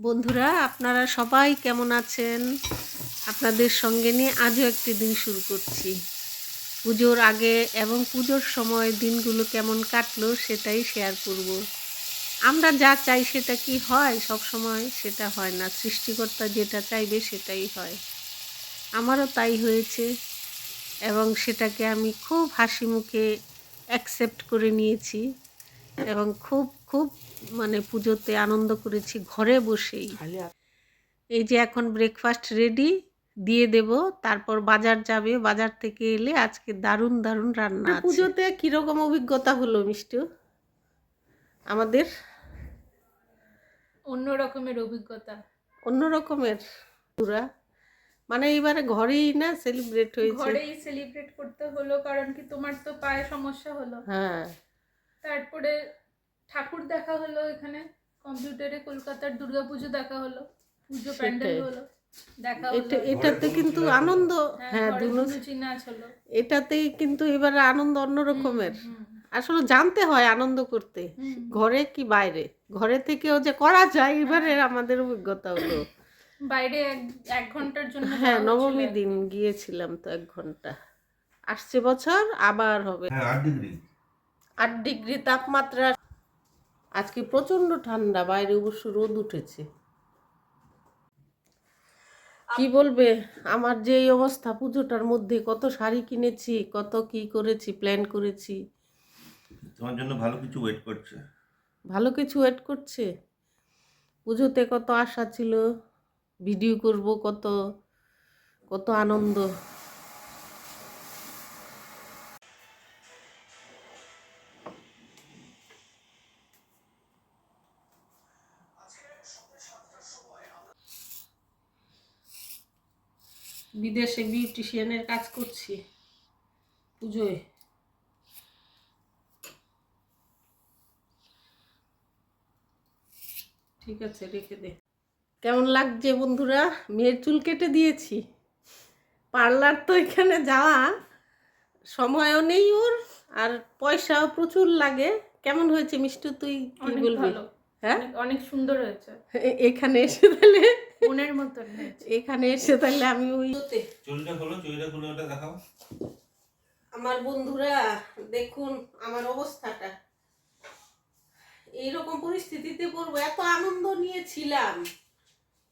বন্ধুরা, আপনারা সবাই কেমন আছেন? আপনাদের সঙ্গে নিয়ে আজও একটি দিন শুরু করছি। পুজোর আগে এবং পুজোর সময় দিনগুলো কেমন কাটলো সেটাই শেয়ার করব। আমরা যা চাই সেটা কি হয়? সব সময় সেটা হয় না। সৃষ্টিকর্তা যেটা চাইবে সেটাই হয়। আমারও তাই হয়েছে এবং সেটাকে আমি খুব হাসি মুখে অ্যাকসেপ্ট করে নিয়েছি এবং খুব খুব মানে পুজোতে আনন্দ করেছি ঘরে বসেই। এই যে এখন ব্রেকফাস্ট রেডি দিয়ে দেব তারপর বাজার যাবে বাজার থেকে এলে আজকে দারুণ দারুণ রান্না পুজোতে কীরকম অভিজ্ঞতা হলো মিষ্টি? আমাদের? অন্য রকমের অভিজ্ঞতা। অন্য রকমের। পুরা। মানে এবারে ঘরেই না সেলিব্রেট হয়েছে? ঘরেই সেলিব্রেট করতে হলো কারণ কি তোমার তো পায়ে সমস্যা হলো। হ্যাঁ। তারপরে ঠাকুর দেখা হলো এখানে কম্পিউটারে কলকাতার দুর্গাপুজো দেখা হলো পুজো প্যান্ডেল হলো দেখা এটা এটাতে কিন্তু আনন্দ। হ্যাঁ হ্যাঁ এটাতেই কিন্তু এবারে আনন্দ অন্য রকমের আসলে জানতে হয় আনন্দ করতে। ঘরে কি বাইরে? ঘরে থেকেও যে করা যায় এবারে আমাদের অভিজ্ঞতা হলো। বাইরে এক এক ঘণ্টার জন্য হ্যাঁ নবমী দিন গিয়েছিলাম তো এক ঘণ্টা। আসছে বছর আবার হবে। হ্যাঁ আট ডিগ্রি। আট ডিগ্রি তাপমাত্রা আজকে প্রচণ্ড ঠান্ডা বাইরে অবশ্য রোদ উঠেছে। কি বলবে? আমার যে এই অবস্থা পুজোটার মধ্যে কত শাড়ি কিনেছি কত কি করেছি প্ল্যান করেছি। তোমার জন্য ভালো কিছু ওয়েট করছে। ভালো কিছু ওয়েট করছে? পুজোতে কত আশা ছিল ভিডিও করব কত কত আনন্দ। বিদেশে বিউটিশিয়ানের কাজ করছি। পুজোয়। ঠিক আছে রেখে দে। কেমন লাগছে বন্ধুরা? মেয়ের চুল কেটে দিয়েছি। পার্লার তো এখানে যাওয়া সময়ও নেই ওর আর পয়সাও প্রচুর লাগে। কেমন হয়েছে মিষ্টি তুই কি বলবি? হ্যাঁ? অনেক সুন্দর হয়েছে। এখানে এসে তাহলে মনের মতন এখানে এসে তাহলে আমি ওই চুলটা খোলো চুলটা খুলে ওটা দেখাও। আমার বন্ধুরা দেখুন আমার অবস্থাটা। এইরকম পরিস্থিতিতে পড়ব এত আনন্দ নিয়েছিলাম।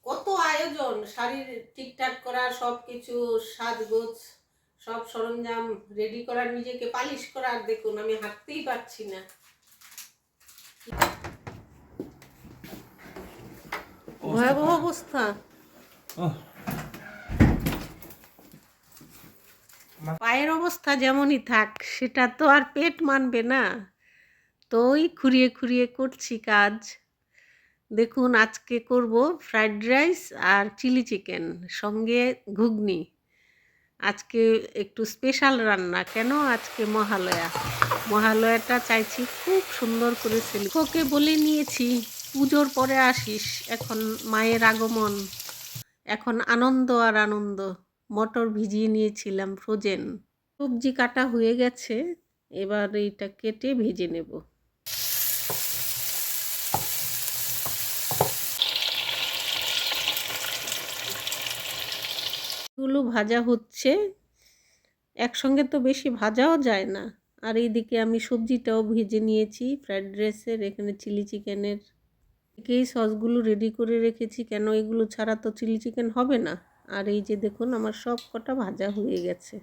কত আয়োজন শাড়ির ঠিকঠাক করা সব কিছু সাজগোজ সব সরঞ্জাম রেডি করার নিজেকে পালিশ করার দেখুন আমি হাঁটতেই পারছি না। ভয়াবহ অবস্থা পায়ের অবস্থা যেমনই থাক সেটা তো আর পেট মানবে না। তো ওই খুঁড়িয়ে খুঁড়িয়ে করছি কাজ। দেখুন আজকে করব ফ্রাইড রাইস আর চিলি চিকেন সঙ্গে ঘুগনি। আজকে একটু স্পেশাল রান্না কেন আজকে মহালয়া? মহালয়াটা চাইছি খুব সুন্দর করে ওকে বলে নিয়েছি পুজোর পরে আসিস, এখন মায়ের আগমন। এখন আনন্দ আর আনন্দ। মটর ভিজিয়ে নিয়েছিলাম ফ্রোজেন সবজি কাটা হয়ে গেছে, এবার এইটা কেটে ভেজে নেব। এগুলো ভাজা হচ্ছে। একসঙ্গে তো বেশি ভাজাও যায় না। আর এইদিকে আমি সবজিটাও ভেজে নিয়েছি ফ্রাইড রাইসের এখানে চিলি চিকেনের একেই সসগুলো রেডি করে রেখেছি। কেন এগুলো ছাড়া তো চিলি চিকেন হবে না? আর এই যে দেখুন, আমার সব কটা ভাজা হয়ে গেছে।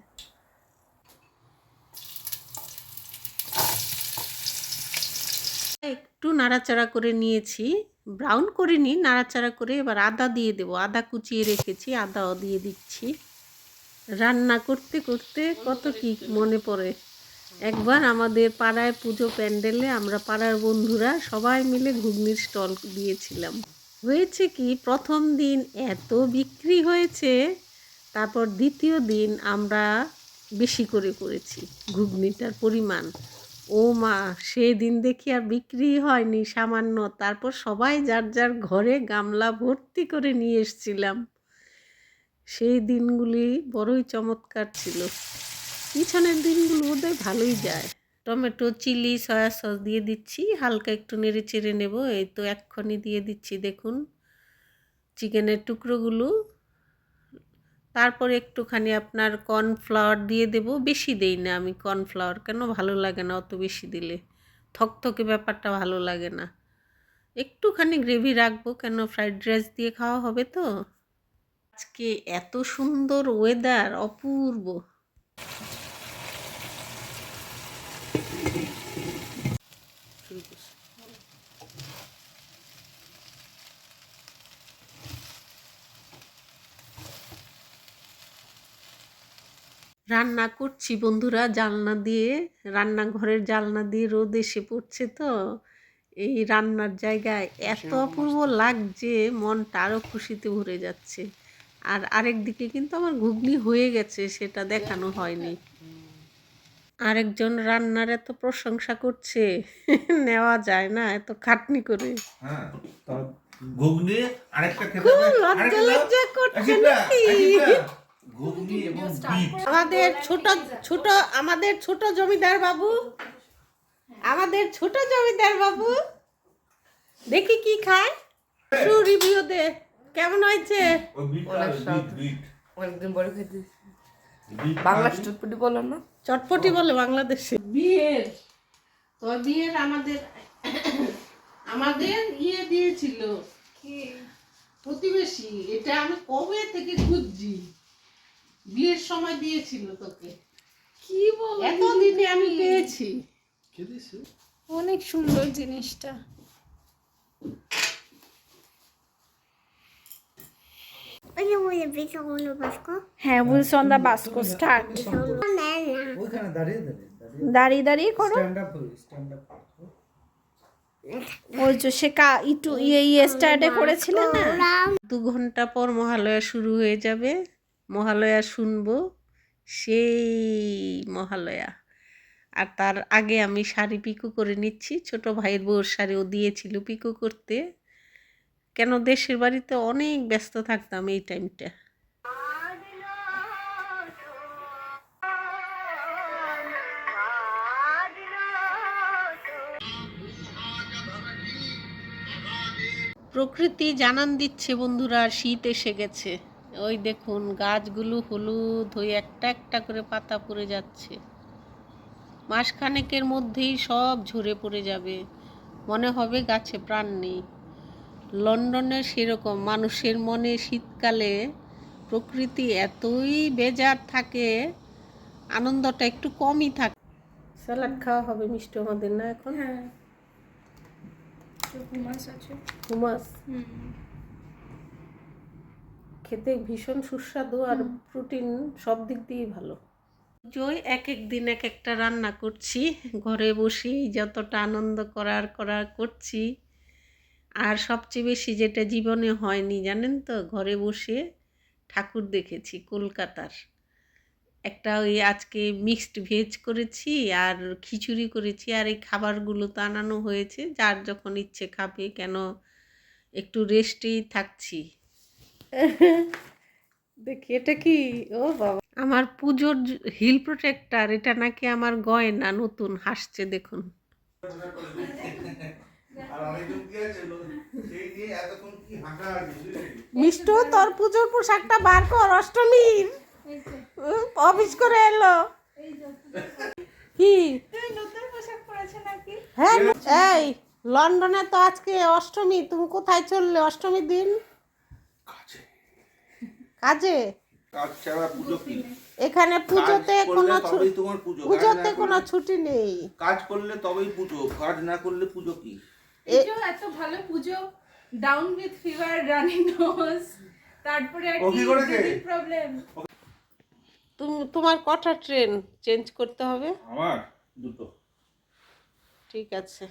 একটু নাড়াচাড়া করে নিয়েছি। ব্রাউন করে করিনি, নাড়াচাড়া করে এবার আদা দিয়ে দেবো। আদা কুচিয়ে রেখেছি, আদাও দিয়ে দিচ্ছি। রান্না করতে করতে কত কি মনে পড়ে? একবার আমাদের পাড়ায় পুজো প্যান্ডেলে আমরা পাড়ার বন্ধুরা সবাই মিলে ঘুগনির স্টল দিয়েছিলাম। হয়েছে কি, প্রথম দিন এত বিক্রি হয়েছে, তারপর দ্বিতীয় দিন আমরা বেশি করে করেছি ঘুগনিটার পরিমাণ। ও মা সেই দিন দেখি আর বিক্রি হয়নি সামান্য, তারপর সবাই যার যার ঘরে গামলা ভর্তি করে নিয়ে এসছিলাম। সেই দিনগুলি বড়ই চমৎকার ছিল। পিছনের দিনগুলো বোধহয় ভালোই যায়। টমেটো, চিলি, সয়া সস দিয়ে দিচ্ছি। হালকা একটু নেড়ে চেড়ে নেব। এই তো এক্ষুনি দিয়ে দিচ্ছি, দেখুন, চিকেনের টুকরোগুলো। তারপরে একটুখানি আপনার কর্নফ্লাওয়ার দিয়ে দেব। বেশি দেই না আমি কর্নফ্লাওয়ার, কেন ভালো লাগে না অত বেশি দিলে। থকথকে ব্যাপারটা ভালো লাগে না। একটুখানি গ্রেভি রাখব, কেন ফ্রাইড রাইস দিয়ে খাওয়া হবে তো? আজকে এত সুন্দর ওয়েদার অপূর্ব। রান্না করছি বন্ধুরা জালনা দিয়ে রান্নাঘরের জালনা দিয়ে রোদ এসে পড়ছে তো। এই রান্নার জায়গায় এত অপূর্ব লাগছে মনটা আরও খুশিতে ভরে যাচ্ছে। আর আরেক দিকে কিন্তু আমার ঘুগনি হয়ে গেছে সেটা দেখানো হয়নি। আরেকজন রান্নার এত প্রশংসা করছে নেওয়া যায় না এত খাটনি করে। হ্যাঁ ঘুগনি আরেকটা লজ্জা লজ্জা করছে নাকি? আশিকটা। ঘুগনি এবং আমাদের ছোট ছোট আমাদের ছোট জমিদার বাবু। আমাদের ছোট জমিদার বাবু। দেখি কি খায়। একটু রিভিউ দে। কেমন হয়েছে? অনেকদিন পরে খেতে বাংলা? স্টুটপুটি বললাম না। চটপটি বলে বাংলাদেশে। বিয়ের তো বিয়ের আমাদের আমাদের ইয়ে দিয়েছিল। প্রতিবেশী এটা আমি কবে থেকে খুঁজছি? বিয়ের সময় দিয়েছিল তোকে। কি বল এতদিনে আমি পেয়েছি। অনেক সুন্দর জিনিসটা। হ্যাঁ উইলসন দা বাস্কো স্টার্ট দাঁড়িয়ে দাঁড়িয়ে করো। স্ট্যান্ড আপ স্ট্যান্ড আপ ওই যে সে কা একটু ইয়ে ইয়ে স্টার্টে করেছিলে না? দু ঘণ্টা পর মহালয়া শুরু হয়ে যাবে। মহালয়া শুনব, সেই মহালয়া। আর তার আগে আমি শাড়ি পিকো করে নিচ্ছি। ছোট ভাইয়ের বউর শাড়ি ও দিয়েছিল পিকো করতে। কেন দেশের বাড়িতে অনেক ব্যস্ত থাকতাম এই টাইমটা প্রকৃতি জানান দিচ্ছে বন্ধুরা, শীত এসে গেছে। ওই দেখুন গাছগুলো হলুদ হয়ে একটা একটা করে পাতা পড়ে যাচ্ছে। মাসখানেকের মধ্যেই সব ঝরে পড়ে যাবে। মনে হবে গাছে প্রাণ নেই। লন্ডনের সেরকম মানুষের মনে শীতকালে প্রকৃতি এতই বেজার থাকে আনন্দটা একটু কমই থাকে স্যালাড খাওয়া হবে মিষ্টি আমাদের না এখন? হ্যাঁ। মাছ আছে? হুমাস? খেতে ভীষণ সুস্বাদু আর প্রোটিন সব দিক দিয়েই ভালো। জয় এক এক দিন এক একটা রান্না করছি ঘরে বসেই যতটা আনন্দ করার করার করছি। আর সবচেয়ে বেশি যেটা জীবনে হয়নি জানেন তো? ঘরে বসে ঠাকুর দেখেছি কলকাতার। একটা ওই আজকে মিক্সড ভেজ করেছি আর খিচুড়ি করেছি আর এই খাবারগুলো তো আনানো হয়েছে যার যখন ইচ্ছে খাবে কেন একটু রেস্টেই থাকছি। দেখি এটা কি? ও বাবা। আমার পুজোর হিল প্রোটেক্টার এটা নাকি আমার গয়না নতুন হাসছে দেখুন? মিষ্টু তোর পুজোর পোশাকটা বার কর অষ্টমীর অফিস করে এলো। কি? হ্যাঁ এই লন্ডনে তো আজকে অষ্টমী তুমি কোথায় চললে অষ্টমীর দিন? কাজে? পুজো এখানে পুজোতে কোনো পুজোতে কোনো ছুটি নেই। কাজ করলে তবেই পুজো কাজ না করলে পুজো কি? এত ভালো Pujo down with fever running nose তারপরে কি কি প্রবলেম তুমি তোমার কটা ট্রেন চেঞ্জ করতে হবে? আমার দুটো। ঠিক আছে।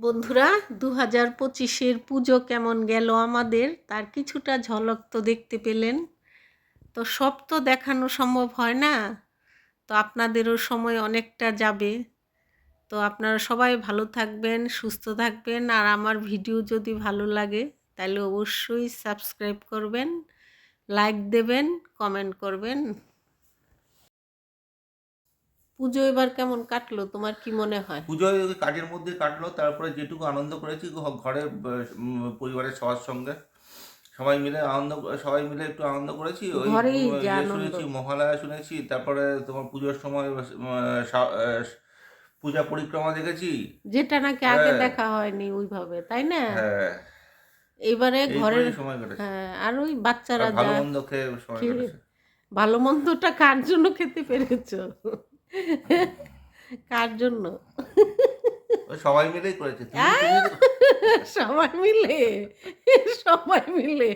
বন্ধুরা দু হাজার পঁচিশের পুজো কেমন গেল আমাদের? তার কিছুটা ঝলক তো দেখতে পেলেন। তো সব তো দেখানো সম্ভব হয় না? তো আপনাদেরও সময় অনেকটা যাবে। তো আপনারা সবাই ভালো থাকবেন, সুস্থ থাকবেন। আর আমার ভিডিও যদি ভালো লাগে, তাহলে অবশ্যই সাবস্ক্রাইব করবেন, লাইক দেবেন, কমেন্ট করবেন। পুজো এবার কেমন কাটলো? তোমার কি মনে হয়? ওই কাজের মধ্যে কাটলো তারপরে যেটুকু আনন্দ করেছি ঘ- ঘরে পরিবারের সবার সঙ্গে সবাই মিলে আনন্দ সবাই মিলে একটু আনন্দ করেছি। ওই ইয়ে। শুনেছি মহালয়া শুনেছি তারপরে তোমার পুজোর সময় পূজা পরিক্রমা দেখেছি। যেটা নাকি আগে হ্যাঁ। দেখা হয়নি ওইভাবে তাই না? হ্যাঁ। এবারে ঘরের হ্যাঁ আর ওই বাচ্চারা ভালো মন্দ খেয়ে ভালো মন্দটা কার জন্য খেতে পেরেছ? কার জন্য? সবাই মিলেই করেছে। সবাই মিলে সবাই মিলে।